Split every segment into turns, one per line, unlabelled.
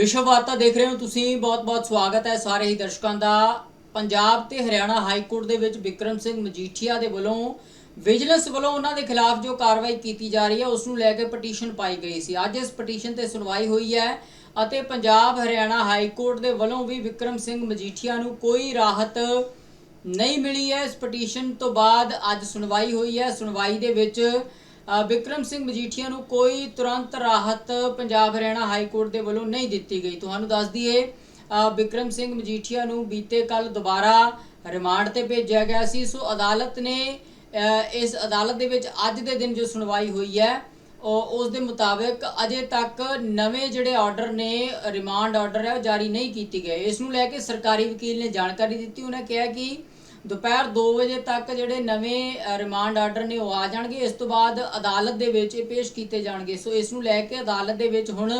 ਵਿਸ਼ਵ ਵਾਰਤਾ ਦੇਖ ਰਹੇ ਹੋ ਤੁਸੀਂ। ਬਹੁਤ-ਬਹੁਤ ਸਵਾਗਤ ਹੈ ਸਾਰੇ ਹੀ ਦਰਸ਼ਕਾਂ ਦਾ। ਪੰਜਾਬ ਤੇ ਹਰਿਆਣਾ ਹਾਈ ਕੋਰਟ ਦੇ ਵਿੱਚ ਵਿਕਰਮ ਸਿੰਘ ਮਜੀਠੀਆ ਦੇ ਵੱਲੋਂ ਵਿਜੀਲੈਂਸ ਵੱਲੋਂ ਉਹਨਾਂ ਦੇ ਖਿਲਾਫ ਜੋ ਕਾਰਵਾਈ ਕੀਤੀ ਜਾ ਰਹੀ ਹੈ, ਉਸ ਨੂੰ ਲੈ ਕੇ ਪਟੀਸ਼ਨ ਪਾਈ ਗਈ ਸੀ। ਅੱਜ ਇਸ ਪਟੀਸ਼ਨ ਤੇ ਸੁਣਵਾਈ ਹੋਈ ਹੈ ਅਤੇ ਪੰਜਾਬ ਹਰਿਆਣਾ ਹਾਈ ਕੋਰਟ ਦੇ ਵੱਲੋਂ ਵੀ ਵਿਕਰਮ ਸਿੰਘ ਮਜੀਠੀਆ ਨੂੰ ਕੋਈ ਰਾਹਤ ਨਹੀਂ ਮਿਲੀ ਹੈ। ਇਸ ਪਟੀਸ਼ਨ ਤੋਂ ਬਾਅਦ ਅੱਜ ਸੁਣਵਾਈ ਹੋਈ ਹੈ। ਸੁਣਵਾਈ ਦੇ ਵਿੱਚ ਵਿਕਰਮ ਸਿੰਘ ਮਜੀਠੀਆ ਨੂੰ ਕੋਈ ਤੁਰੰਤ ਰਾਹਤ ਪੰਜਾਬ ਹਰਿਆਣਾ ਹਾਈ ਕੋਰਟ ਦੇ ਵੱਲੋਂ ਨਹੀਂ ਦਿੱਤੀ ਗਈ। ਤੁਹਾਨੂੰ ਦੱਸ ਦਈਏ ਵਿਕਰਮ ਸਿੰਘ ਮਜੀਠੀਆ ਨੂੰ ਬੀਤੇ ਕੱਲ ਦੁਬਾਰਾ ਰਿਮਾਂਡ ਤੇ ਭੇਜਿਆ ਗਿਆ ਸੀ। ਸੋ ਅਦਾਲਤ ਨੇ ਇਸ ਅਦਾਲਤ ਦੇ ਵਿੱਚ ਅੱਜ ਦੇ ਦਿਨ ਜੋ ਸੁਣਵਾਈ ਹੋਈ ਹੈ, ਉਹ, ਉਸ ਦੇ ਮੁਤਾਬਕ ਅਜੇ ਤੱਕ ਨਵੇਂ ਜਿਹੜੇ ਆਰਡਰ ਨੇ, ਰਿਮਾਂਡ ਆਰਡਰ ਹੈ, ਉਹ ਜਾਰੀ ਨਹੀਂ ਕੀਤੇ ਗਏ। ਇਸ ਨੂੰ ਲੈ ਕੇ ਸਰਕਾਰੀ ਵਕੀਲ ਨੇ ਜਾਣਕਾਰੀ ਦਿੱਤੀ। ਉਹਨਾਂ ਕਿਹਾ ਕਿ ਦੁਪਹਿਰ 2 ਵਜੇ ਤੱਕ ਜਿਹੜੇ ਨਵੇਂ ਰਿਮਾਂਡ ਆਰਡਰ ਨੇ ਉਹ ਆ ਜਾਣਗੇ। ਇਸ ਤੋਂ ਬਾਅਦ ਅਦਾਲਤ ਦੇ ਵਿੱਚ ਇਹ ਪੇਸ਼ ਕੀਤੇ ਜਾਣਗੇ। ਸੋ ਇਸ ਨੂੰ ਲੈ ਕੇ ਅਦਾਲਤ ਦੇ ਵਿੱਚ ਹੁਣ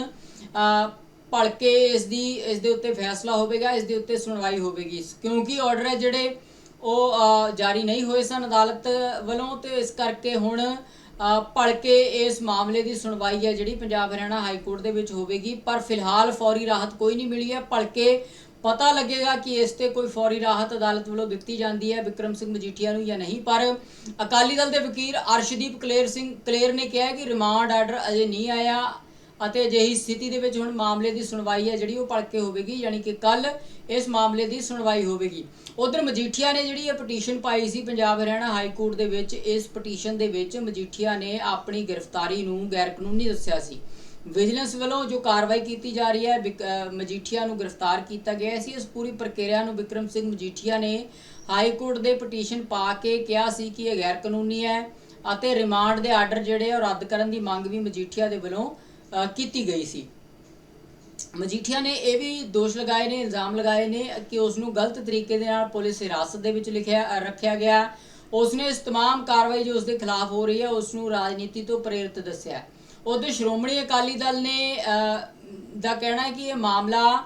ਭਲਕੇ ਇਸ ਦੀ, ਇਸ ਦੇ ਉੱਤੇ ਫੈਸਲਾ ਹੋਵੇਗਾ, ਇਸ ਦੇ ਉੱਤੇ ਸੁਣਵਾਈ ਹੋਵੇਗੀ। ਕਿਉਂਕਿ ਆਰਡਰ ਹੈ ਜਿਹੜੇ ਉਹ ਜਾਰੀ ਨਹੀਂ ਹੋਏ ਸਨ ਅਦਾਲਤ ਵੱਲੋਂ ਤੇ ਇਸ ਕਰਕੇ ਹੁਣ ਭਲਕੇ ਇਸ ਮਾਮਲੇ ਦੀ ਸੁਣਵਾਈ ਹੈ ਜਿਹੜੀ ਪੰਜਾਬ ਹਰਿਆਣਾ ਹਾਈ ਕੋਰਟ ਦੇ ਵਿੱਚ ਹੋਵੇਗੀ। ਪਰ ਫਿਲਹਾਲ ਫੌਰੀ ਰਾਹਤ ਕੋਈ ਨਹੀਂ ਮਿਲੀ ਹੈ। ਭਲਕੇ ਪਤਾ ਲੱਗੇਗਾ ਕਿ ਇਸ ਤੇ ਕੋਈ ਫੌਰੀ ਰਾਹਤ ਅਦਾਲਤ ਵੱਲੋਂ ਦਿੱਤੀ ਜਾਂਦੀ ਹੈ ਵਿਕਰਮ ਸਿੰਘ ਮਜੀਠੀਆ ਨੂੰ ਜਾਂ ਨਹੀਂ। ਪਰ ਅਕਾਲੀ ਦਲ ਦੇ ਵਕੀਲ ਅਰਸ਼ਦੀਪ ਕਲੇਰ ਸਿੰਘ ਕਲੇਰ ਨੇ ਕਿਹਾ ਕਿ ਰਿਮਾਂਡ ਆਰਡਰ ਅਜੇ ਨਹੀਂ ਆਇਆ ਅਤੇ ਅਜਿਹੀ ਸਥਿਤੀ ਦੇ ਵਿੱਚ ਹੁਣ ਮਾਮਲੇ ਦੀ ਸੁਣਵਾਈ ਹੈ ਜਿਹੜੀ ਉਹ ਭਲਕੇ ਹੋਵੇਗੀ, ਯਾਨੀ ਕਿ ਕੱਲ ਇਸ ਮਾਮਲੇ ਦੀ ਸੁਣਵਾਈ ਹੋਵੇਗੀ। ਉਧਰ ਮਜੀਠੀਆ ਨੇ ਜਿਹੜੀ ਇਹ ਪਟੀਸ਼ਨ ਪਾਈ ਸੀ ਪੰਜਾਬ ਹਰਿਆਣਾ ਹਾਈ ਕੋਰਟ ਦੇ ਵਿੱਚ, ਇਸ ਪਟੀਸ਼ਨ ਦੇ ਵਿੱਚ ਮਜੀਠੀਆ ਨੇ ਆਪਣੀ ਗ੍ਰਿਫਤਾਰੀ ਨੂੰ ਗੈਰ ਕਾਨੂੰਨੀ ਦੱਸਿਆ ਸੀ। ਵਿਜੀਲੈਂਸ ਵੱਲੋਂ ਜੋ ਕਾਰਵਾਈ ਕੀਤੀ ਜਾ ਰਹੀ ਹੈ ਵਿਕ- ਅਹ ਮਜੀਠੀਆ ਨੂੰ ਗ੍ਰਿਫਤਾਰ ਕੀਤਾ ਗਿਆ ਸੀ ਇਸ ਪੂਰੀ ਪ੍ਰਕਿਰਿਆ ਨੂੰ ਵਿਕਰਮ ਸਿੰਘ ਮਜੀਠੀਆ ਨੇ ਹਾਈ ਕੋਰਟ ਦੇ ਪਟੀਸ਼ਨ ਪਾ ਕੇ ਕਿਹਾ ਸੀ ਕਿ ਇਹ ਗੈਰ ਕਾਨੂੰਨੀ ਹੈ ਅਤੇ ਰਿਮਾਂਡ ਦੇ ਆਰਡਰ ਜਿਹੜੇ ਆ ਉਹ ਰੱਦ ਕਰਨ ਦੀ ਮੰਗ ਵੀ ਮਜੀਠੀਆ ਦੇ ਵੱਲੋਂ ਅਹ ਕੀਤੀ ਗਈ ਸੀ ਮਜੀਠੀਆ ਨੇ ਇਹ ਵੀ ਦੋਸ਼ ਲਗਾਏ ਨੇ ਇਲਜ਼ਾਮ ਲਗਾਏ ਨੇ ਕਿ ਉਸ ਨੂੰ ਗਲਤ ਤਰੀਕੇ ਦੇ ਨਾਲ ਪੁਲਿਸ ਹਿਰਾਸਤ ਦੇ ਵਿੱਚ ਲਿਖਿਆ ਅ, ਰੱਖਿਆ ਗਿਆ ਉਸ ਨੇ ਇਸ तमाम ਕਾਰਵਾਈ ਜੋ ਉਸ ਦੇ ਖਿਲਾਫ ਹੋ ਰਹੀ ਹੈ ਉਸ ਨੂੰ ਰਾਜਨੀਤੀ ਤੋਂ ਪ੍ਰੇਰਿਤ ਦੱਸਿਆ ਉਹਦੇ ਸ਼੍ਰੋਮਣੀ ਅਕਾਲੀ ਦਲ ਨੇ ਦਾ ਕਹਿਣਾ ਹੈ ਕਿ ਇਹ ਮਾਮਲਾ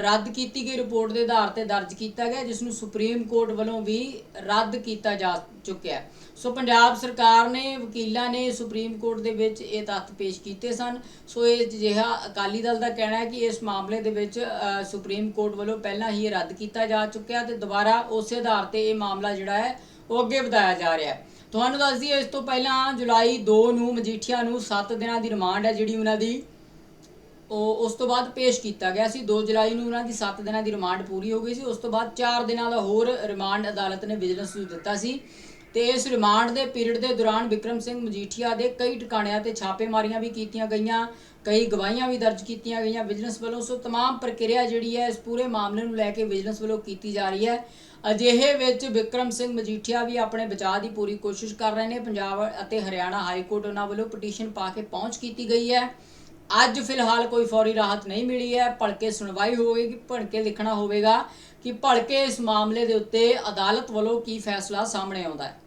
ਰੱਦ ਕੀਤੀ ਗਈ ਰਿਪੋਰਟ ਦੇ ਆਧਾਰ ਤੇ ਦਰਜ ਕੀਤਾ ਗਿਆ, ਜਿਸ ਨੂੰ ਸੁਪਰੀਮ ਕੋਰਟ ਵੱਲੋਂ ਵੀ ਰੱਦ ਕੀਤਾ ਜਾ ਚੁੱਕਿਆ ਸੋ ਪੰਜਾਬ ਸਰਕਾਰ ਨੇ, ਵਕੀਲਾਂ ਨੇ ਸੁਪਰੀਮ ਕੋਰਟ ਦੇ ਵਿੱਚ ਇਹ ਤੱਥ ਪੇਸ਼ ਕੀਤੇ ਸਨ। ਸੋ ਇਹ ਜਿਹੜਾ ਅਕਾਲੀ ਦਲ ਦਾ ਕਹਿਣਾ ਹੈ ਕਿ ਇਸ ਮਾਮਲੇ ਦੇ ਵਿੱਚ ਸੁਪਰੀਮ ਕੋਰਟ ਵੱਲੋਂ ਪਹਿਲਾਂ ਹੀ ਇਹ ਰੱਦ ਕੀਤਾ ਜਾ ਚੁੱਕਿਆ ਤੇ ਦੁਬਾਰਾ ਉਸੇ ਆਧਾਰ ਤੇ ਇਹ ਮਾਮਲਾ ਜਿਹੜਾ ਹੈ, ਉਹ ਅੱਗੇ ਵਧਾਇਆ ਜਾ ਰਿਹਾ ਹੈ। ਤੁਹਾਨੂੰ ਦੱਸ ਦਈਏ, ਇਸ ਤੋਂ ਪਹਿਲਾਂ ਜੁਲਾਈ 2 ਨੂੰ ਮਜੀਠੀਆ ਨੂੰ 7 ਦਿਨਾਂ ਦੀ ਰਿਮਾਂਡ ਹੈ ਜਿਹੜੀ ਉਹਨਾਂ ਦੀ। ਉਹ ਉਸ ਤੋਂ ਬਾਅਦ ਪੇਸ਼ ਕੀਤਾ ਗਿਆ ਸੀ। 2 ਜੁਲਾਈ ਨੂੰ ਉਹਨਾਂ ਦੀ 7 ਦਿਨਾਂ ਦੀ ਰਿਮਾਂਡ ਪੂਰੀ ਹੋ ਗਈ ਸੀ। ਉਸ ਤੋਂ ਬਾਅਦ 4 ਦਿਨਾਂ ਦਾ ਹੋਰ ਰਿਮਾਂਡ ਅਦਾਲਤ ਨੇ ਵਿਜੀਲੈਂਸ ਨੂੰ ਦਿੱਤਾ ਸੀ। ਤੇ ਇਸ ਰਿਮਾਂਡ ਦੇ ਪੀਰੀਅਡ ਦੇ ਦੌਰਾਨ ਵਿਕਰਮ ਸਿੰਘ ਮਜੀਠੀਆ ਦੇ ਕਈ ਟਿਕਾਣਿਆਂ ਤੇ ਛਾਪੇਮਾਰੀਆਂ ਵੀ ਕੀਤੀਆਂ ਗਈਆਂ ਕਈ ਗਵਾਹੀਆਂ ਵੀ ਦਰਜ ਕੀਤੀਆਂ ਗਈਆਂ ਵਿਜੀਲੈਂਸ ਵੱਲੋਂ ਸੋ तमाम ਪ੍ਰਕਿਰਿਆ ਜਿਹੜੀ ਹੈ ਇਸ ਪੂਰੇ ਮਾਮਲੇ ਨੂੰ ਲੈ ਕੇ ਵਿਜੀਲੈਂਸ ਵੱਲੋਂ ਕੀਤੀ ਜਾ ਰਹੀ ਹੈ ਅਜਿਹੇ ਵਿੱਚ ਵਿਕਰਮ ਸਿੰਘ ਮਜੀਠੀਆ ਵੀ ਆਪਣੇ ਬਚਾਅ ਦੀ ਪੂਰੀ ਕੋਸ਼ਿਸ਼ ਕਰ ਰਹੇ ਨੇ ਪੰਜਾਬ ਅਤੇ ਹਰਿਆਣਾ ਹਾਈ ਕੋਰਟ ਉਹਨਾਂ ਵੱਲੋਂ ਪਟੀਸ਼ਨ ਪਾ ਕੇ ਪਹੁੰਚ ਕੀਤੀ ਗਈ ਹੈ ਅੱਜ ਫਿਲਹਾਲ ਕੋਈ ਫੌਰੀ ਰਾਹਤ ਨਹੀਂ ਮਿਲੀ ਹੈ ਭਲਕੇ ਸੁਣਵਾਈ ਹੋਵੇਗੀ ਭਲਕੇ ਲਿਖਣਾ ਹੋਵੇਗਾ ਕਿ ਭਲਕੇ ਇਸ ਮਾਮਲੇ ਦੇ ਉੱਤੇ ਅਦਾਲਤ ਵੱਲੋਂ ਕੀ ਫੈਸਲਾ ਸਾਹਮਣੇ ਆਉਂਦਾ ਹੈ